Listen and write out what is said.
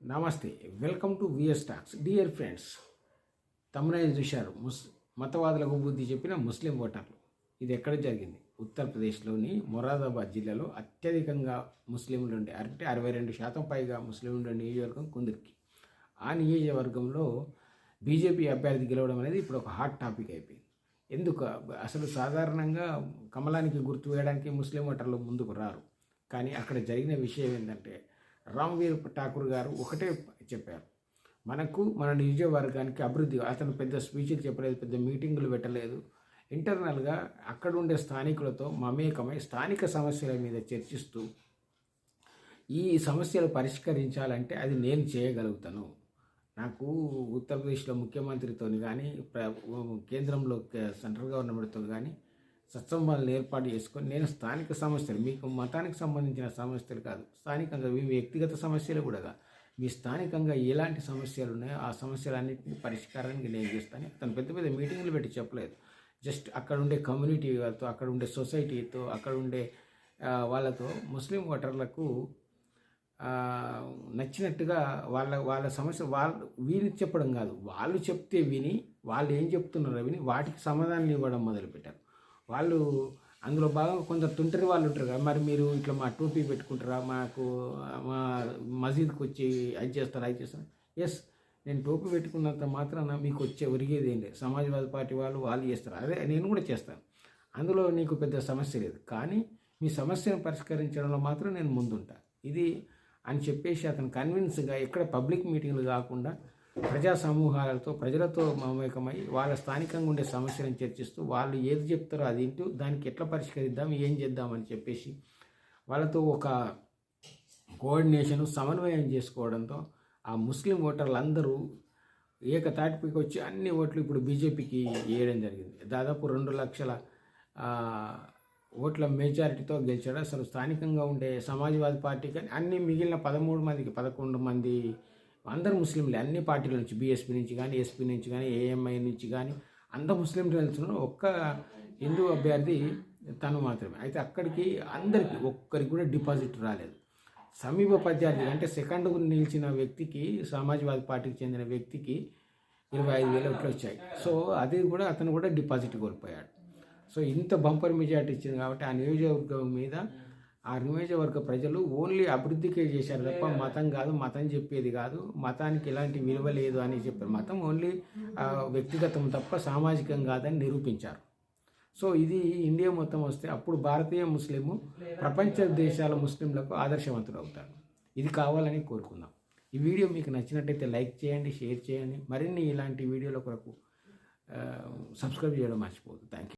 నమస్తే welcome to VS talks. Dear friends తమ్మునైన చూశారు ముస్ మతవాదులకు బుద్ధి చెప్పిన ముస్లిం ఓటర్లు. ఇది ఎక్కడ జరిగింది? ఉత్తరప్రదేశ్లోని మొరాదాబాద్ జిల్లాలో అత్యధికంగా ముస్లింలు ఉండే అంటే అరవై రెండు శాతం పైగా ముస్లింలు ఉండే నియోజకవర్గం కుందిరికి. ఆ నియోజకవర్గంలో బీజేపీ అభ్యర్థి గెలవడం అనేది ఇప్పుడు ఒక హాట్ టాపిక్ అయిపోయింది. ఎందుకు? అసలు సాధారణంగా కమలానికి గుర్తు వేయడానికి ముస్లిం ఓటర్లు ముందుకు రారు. కానీ అక్కడ జరిగిన విషయం ఏంటంటే రామ్వీర్ ఠాకూర్ గారు ఒకటే చెప్పారు. మనకు మన నియోజకవర్గానికి అభివృద్ధి అతను పెద్ద స్పీచ్లు చెప్పలేదు పెద్ద మీటింగులు పెట్టలేదు. ఇంటర్నల్గా అక్కడ ఉండే స్థానికులతో మమేకమై స్థానిక సమస్యల మీద చర్చిస్తూ ఈ సమస్యలు పరిష్కరించాలంటే అది నేను చేయగలుగుతాను. నాకు ఉత్తరప్రదేశ్లో ముఖ్యమంత్రితో కానీ కేంద్రంలో సెంట్రల్ గవర్నమెంట్తో కానీ సత్సంబాలను ఏర్పాటు చేసుకొని నేను స్థానిక సమస్యలు మీకు మతానికి సంబంధించిన సమస్యలు కాదు స్థానికంగా మీ వ్యక్తిగత సమస్యలు కూడా మీ స్థానికంగా ఎలాంటి సమస్యలు ఉన్నాయో ఆ సమస్యలన్నింటినీ పరిష్కారానికి నేను చేస్తాను. తను పెద్ద పెద్ద మీటింగ్లు పెట్టి చెప్పలేదు. జస్ట్ అక్కడ ఉండే కమ్యూనిటీతో అక్కడ ఉండే సొసైటీతో అక్కడ ఉండే వాళ్ళతో ముస్లిం ఓటర్లకు నచ్చినట్టుగా వాళ్ళ వాళ్ళ సమస్య వాళ్ళు వీళ్ళు చెప్పడం కాదు. వాళ్ళు చెప్తే విని వాళ్ళు ఏం చెప్తున్నారో విని వాటికి సమాధానాలు ఇవ్వడం మొదలుపెట్టారు. వాళ్ళు అందులో బాగా కొందరు తుంటరి వాళ్ళు ఉంటారు కదా. మరి మీరు ఇట్లా మా టోపీ పెట్టుకుంటారా? మాకు మా మసీద్కి వచ్చి అది చేస్తారా అది చేస్తారా? ఎస్ నేను టోపీ పెట్టుకున్నంత మాత్రాన మీకు వచ్చే ఒరిగేది ఏం సమాజ్వాదీ పార్టీ వాళ్ళు వాళ్ళు చేస్తారు. అదే నేను కూడా చేస్తాను. అందులో నీకు పెద్ద సమస్య లేదు. కానీ మీ సమస్యను పరిష్కరించడంలో మాత్రం నేను ముందుంటా. ఇది అని చెప్పేసి అతను కన్విన్స్గా ఎక్కడ పబ్లిక్ మీటింగ్లు కాకుండా ప్రజా సమూహాలతో ప్రజలతో మమేకమై వాళ్ళ స్థానికంగా ఉండే సమస్యలను చర్చిస్తూ వాళ్ళు ఏది చెప్తారో అది ఏంటో దానికి ఎట్లా పరిష్కరిద్దాం ఏం చేద్దామని చెప్పేసి వాళ్ళతో ఒక కోఆర్డినేషన్ సమన్వయం చేసుకోవడంతో ఆ ముస్లిం ఓటర్లు అందరూ ఏకతాటిపైకి వచ్చి అన్ని ఓట్లు ఇప్పుడు బీజేపీకి వేయడం జరిగింది. దాదాపు రెండు లక్షల ఓట్ల మెజారిటీతో గెలిచాడు. అసలు స్థానికంగా ఉండే సమాజ్వాదీ పార్టీ కానీ అన్ని మిగిలిన పదమూడు మందికి పదకొండు మంది అందరు ముస్లింలే. అన్ని పార్టీల నుంచి బీఎస్పీ నుంచి కానీ ఎస్పీ నుంచి కానీ ఏఎంఐ నుంచి కానీ అందరు ముస్లిం తెలుసున్నారు ఒక్క హిందూ అభ్యర్థి తను మాత్రమే. అయితే అక్కడికి అందరికీ ఒక్కరికి కూడా డిపాజిట్ రాలేదు. సమీప ప్రత్యర్థి అంటే సెకండ్ నిలిచిన వ్యక్తికి సమాజ్వాదీ పార్టీకి చెందిన వ్యక్తికి ఇరవై ఐదు వేలు ఒకటి వచ్చాయి. సో అది కూడా అతను కూడా డిపాజిట్ కోల్పోయాడు. సో ఇంత బంపర్ మెజార్టీ ఇచ్చింది కాబట్టి ఆ నియోజకవర్గం మీద ఆ నియోజకవర్గ ప్రజలు ఓన్లీ అభివృద్ధికే చేశారు తప్ప మతం కాదు మతం చెప్పేది కాదు మతానికి ఎలాంటి విలువ లేదు అని చెప్పారు. మతం ఓన్లీ వ్యక్తిగతం తప్ప సామాజికం కాదని నిరూపించారు. సో ఇది ఇండియా మొత్తం వస్తే అప్పుడు భారతీయ ముస్లిము ప్రపంచ దేశాల ముస్లింలకు ఆదర్శవంతుడు అవుతాడు ఇది కావాలని కోరుకుందాం. ఈ వీడియో మీకు నచ్చినట్టయితే లైక్ చేయండి షేర్ చేయండి. మరిన్ని ఇలాంటి వీడియోల కొరకు సబ్స్క్రైబ్ చేయడం మర్చిపోదు థ్యాంక్ యూ